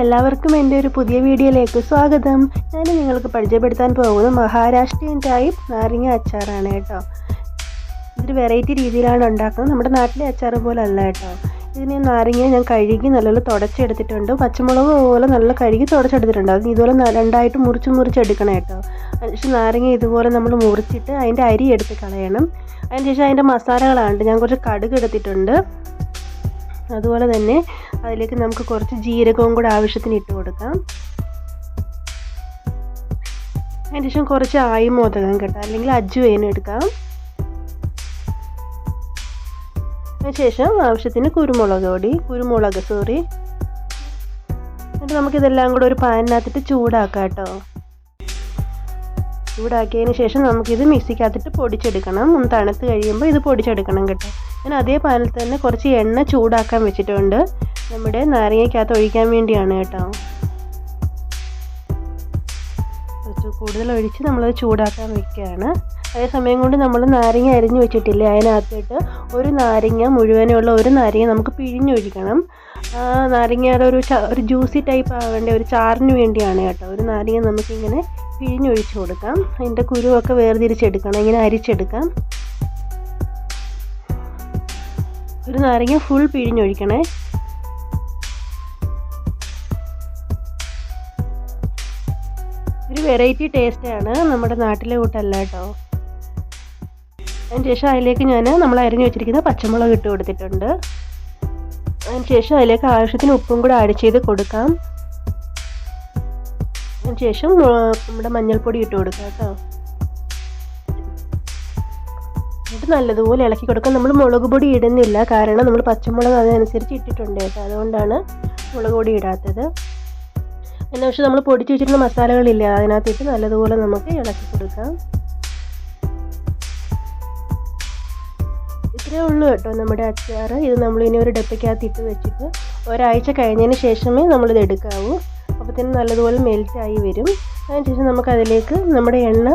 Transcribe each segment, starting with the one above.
എല്ലാവർക്കും എന്റെ ഒരു പുതിയ വീഡിയോയിലേക്ക് സ്വാഗതം. ഞാൻ നിങ്ങൾക്ക് പരിചയപ്പെടുത്താൻ പോകുന്നത് മഹാരാഷ്ട്രീയൻ ടൈപ്പ് നാരങ്ങ അച്ചാറാണ് കേട്ടോ. ഇതൊരു വെറൈറ്റി രീതിയിലാണ് ഉണ്ടാക്കുന്നത്. നമ്മുടെ നാട്ടിലെ അച്ചാർ പോലെ അല്ല കേട്ടോ. ഇതിന് നാരങ്ങ ഞാൻ കഴുകി നല്ലപോലെ തുടച്ചെടുത്തിട്ടുണ്ട്. പച്ചമുളക് പോലെ നല്ല കഴുകി തുടച്ചെടുത്തിട്ടുണ്ട്. അത് ഇതുപോലെ രണ്ടായിട്ട് മുറിച്ച് മുറിച്ചെടുക്കണം കേട്ടോ. പക്ഷേ നാരങ്ങ ഇതുപോലെ നമ്മൾ മുറിച്ചിട്ട് അതിന്റെ അരി എടുത്ത് കളയണം. അതിന് ശേഷം അതിന്റെ മസാലകളാണ്. ഞാൻ കുറച്ച് കടുക് എടുത്തിട്ടുണ്ട്. അതുപോലെ തന്നെ അതിലേക്ക് നമുക്ക് കുറച്ച് ജീരകവും കൂടെ ആവശ്യത്തിന് ഇട്ട് കൊടുക്കാം. അതിന് ശേഷം കുറച്ച് ആയി മോദകം കേട്ടോ അല്ലെങ്കിൽ അജുവേന എടുക്കാം. അതിനുശേഷം ആവശ്യത്തിന് കുരുമുളക് പൊടി കുരുമുളക് സോറി. എന്നിട്ട് നമുക്കിതെല്ലാം കൂടെ ഒരു പാനിനകത്തിട്ട് ചൂടാക്കാം കേട്ടോ. ചൂടാക്കിയതിന് ശേഷം നമുക്കിത് മിക്സിക്കകത്തിട്ട് പൊടിച്ചെടുക്കണം. ഒന്ന് തണുത്ത് കഴിയുമ്പോൾ ഇത് പൊടിച്ചെടുക്കണം കേട്ടോ. ഞാൻ അതേ പാനിൽ തന്നെ കുറച്ച് എണ്ണ ചൂടാക്കാൻ വെച്ചിട്ടുണ്ട്. നമ്മുടെ നാരങ്ങയ്ക്കകത്ത് ഒഴിക്കാൻ വേണ്ടിയാണ് കേട്ടോ. കുറച്ച് കൂടുതൽ ഒഴിച്ച് നമ്മളത് ചൂടാക്കാൻ വെക്കുകയാണ്. അതേ സമയം കൊണ്ട് നമ്മൾ നാരങ്ങ അരിഞ്ഞു വെച്ചിട്ടില്ലേ അതിനകത്തിട്ട് ഒരു നാരങ്ങ മുഴുവനുള്ള ഒരു നാരങ്ങ നമുക്ക് പിഴിഞ്ഞൊഴിക്കണം. നാരങ്ങയുടെ ഒരു ഒരു ജ്യൂസി ടൈപ്പ് ആവേണ്ട ഒരു ചാറിന് വേണ്ടിയാണ് കേട്ടോ. ഒരു നാരങ്ങ നമുക്കിങ്ങനെ പിഴിഞ്ഞൊഴിച്ച് കൊടുക്കാം. അതിന്റെ കുരുവൊക്കെ വേർതിരിച്ചെടുക്കണം. ഇങ്ങനെ അരിച്ചെടുക്കാം. ഒരു നാരങ്ങ ഫുൾ പിഴിഞ്ഞൊഴിക്കണേ. ഒരു വെറൈറ്റി ടേസ്റ്റാണ് നമ്മുടെ നാട്ടിലെ കൂട്ടല്ല കേട്ടോ. അതിന് ശേഷം അതിലേക്ക് ഞാൻ നമ്മൾ അരിഞ്ഞു വെച്ചിരിക്കുന്ന പച്ചമുളക് ഇട്ട് കൊടുത്തിട്ടുണ്ട്. അതിന് ശേഷം അതിലേക്ക് ആവശ്യത്തിന് ഉപ്പും കൂടെ ആഡ് ചെയ്ത് കൊടുക്കാം. ശേഷം നമ്മുടെ മഞ്ഞൾപ്പൊടി ഇട്ട് കൊടുക്കുക കേട്ടോ. എന്നിട്ട് നല്ലതുപോലെ ഇളക്കി കൊടുക്കാം. നമ്മൾ മുളക് പൊടി ഇടുന്നില്ല. കാരണം നമ്മൾ പച്ചമുളക് അതിനനുസരിച്ച് ഇട്ടിട്ടുണ്ട് കേട്ടോ. അതുകൊണ്ടാണ് മുളക് പൊടി ഇടാത്തത്. അതിന് പക്ഷേ നമ്മൾ പൊടിച്ച് വെച്ചിരുന്ന മസാലകളില്ല അതിനകത്തിട്ട് നല്ലതുപോലെ നമുക്ക് ഇളക്കി കൊടുക്കാം. ഇത്രയേ ഉള്ളൂ കേട്ടോ നമ്മുടെ അച്ചാർ ഇത് നമ്മൾ ഇനി ഒരു ഡപ്പയ്ക്കകത്ത് ഇട്ട് വെച്ചിട്ട് ഒരാഴ്ച കഴിഞ്ഞതിന് ശേഷമേ നമ്മളിത് എടുക്കാവൂ. അപ്പോഴത്തേനും നല്ലതുപോലെ മെൽറ്റായി വരും. അതിനുശേഷം നമുക്ക് അതിലേക്ക് നമ്മുടെ എണ്ണ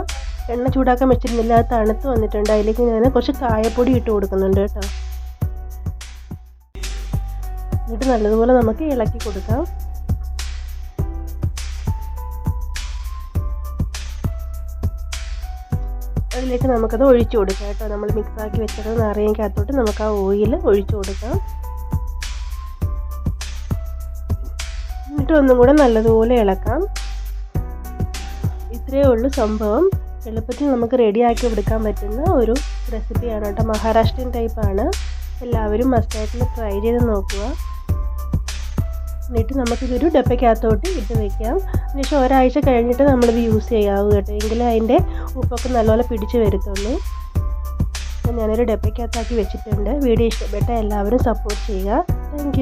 എണ്ണ ചൂടാക്കാൻ വെച്ചിരുന്നില്ല അത് തണുത്ത് വന്നിട്ടുണ്ട്. അതിലേക്ക് ഞാൻ കുറച്ച് കായപ്പൊടി ഇട്ട് കൊടുക്കുന്നുണ്ട് കേട്ടോ. എന്നിട്ട് നല്ലതുപോലെ നമുക്ക് ഇളക്കി കൊടുക്കാം. അതിലേക്ക് നമുക്കത് ഒഴിച്ചു കൊടുക്കാം കേട്ടോ. നമ്മൾ മിക്സാക്കി വെച്ചത് നാരങ്ങയ്ക്കകത്തോട്ട് നമുക്ക് ആ ഓയിൽ ഒഴിച്ചു കൊടുക്കാം. എന്നിട്ട് ഒന്നും കൂടെ നല്ലതുപോലെ ഇളക്കാം. ഇത്രയേ ഉള്ളൂ സംഭവം. എളുപ്പത്തിൽ നമുക്ക് റെഡിയാക്കി എടുക്കാൻ പറ്റുന്ന ഒരു റെസിപ്പിയാണ് കേട്ടോ. മഹാരാഷ്ട്രീയൻ ടൈപ്പാണ് എല്ലാവരും മസ്റ്റായിട്ട് ട്രൈ ചെയ്ത് നോക്കുക. എന്നിട്ട് നമുക്കിതൊരു ഡപ്പയ്ക്കകത്തോട്ട് ഇട്ട് വെക്കാം. അതിനുശേഷം ഒരാഴ്ച കഴിഞ്ഞിട്ട് നമ്മളിത് യൂസ് ചെയ്യാവൂ കേട്ടോ. എങ്കിലേ അതിന്റെ ഉപ്പൊക്കെ നല്ലപോലെ പിടിച്ച് വരുത്തുള്ളൂ. ഞാനൊരു ഡപ്പയ്ക്കകത്താക്കി വെച്ചിട്ടുണ്ട്. വീഡിയോ ഇഷ്ടപ്പെട്ട എല്ലാവരും സപ്പോർട്ട് ചെയ്യുക. താങ്ക്